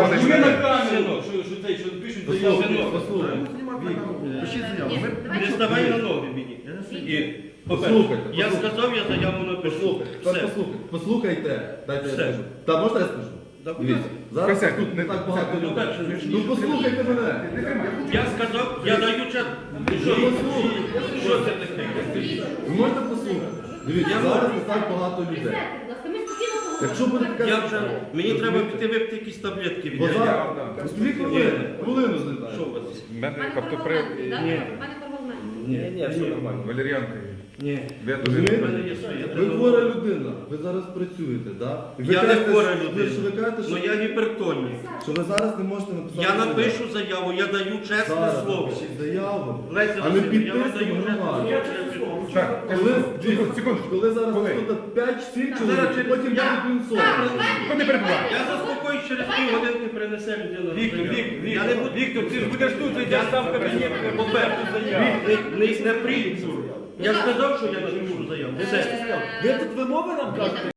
Ви на камеру, що, що, цей, що пишуть заяву. послухайте, послухайте. Пишіть заяву. Ми- Не ставай на ноги мені. І, Послухайте, я сказав, я заяву напишу. Послухайте, Все. послухайте, послухайте, дайте я Все. скажу. Та можна я скажу? Да, Дивіться, зараз тут не так багато Ну, людей. так, що ж Ну послухайте мене. Я сказав, я даю час. Що, що це таке? Ви можете послухати? Дивіться, зараз не так багато людей. Якщо буде така Я вже, мені треба піти випити якісь таблетки від Бо зараз, дві хвилини, хвилину Що у вас? Мене каптоприв і Ні, ні, все нормально. валеріанка. Ні. Я дуже Розумієте? Мене є своє. Ви хвора людина, ви зараз працюєте, так? Я не хвора Ви людина. ж ви кажете, Ну я гіпертонний. що ви зараз не можете написати. Я заяву. напишу заяву, я даю чесне Зараз слово. напишіть заяву, Леся а не я громаду. слово. Так, Коли, секундочку. коли зараз Коли? тут 5-7 Зараз чоловік, потім Я- не перебуває? Я заспокоюсь через пів годинки принесе людина. Віктор. Віктор, Я не буду. Віктор, ти ж будеш тут, зайдеш сам в кабінет, поперти заяву. Не, не, не прийду. Я сказав, що я напишу заяву. Все. Ви тут вимови нам кажете?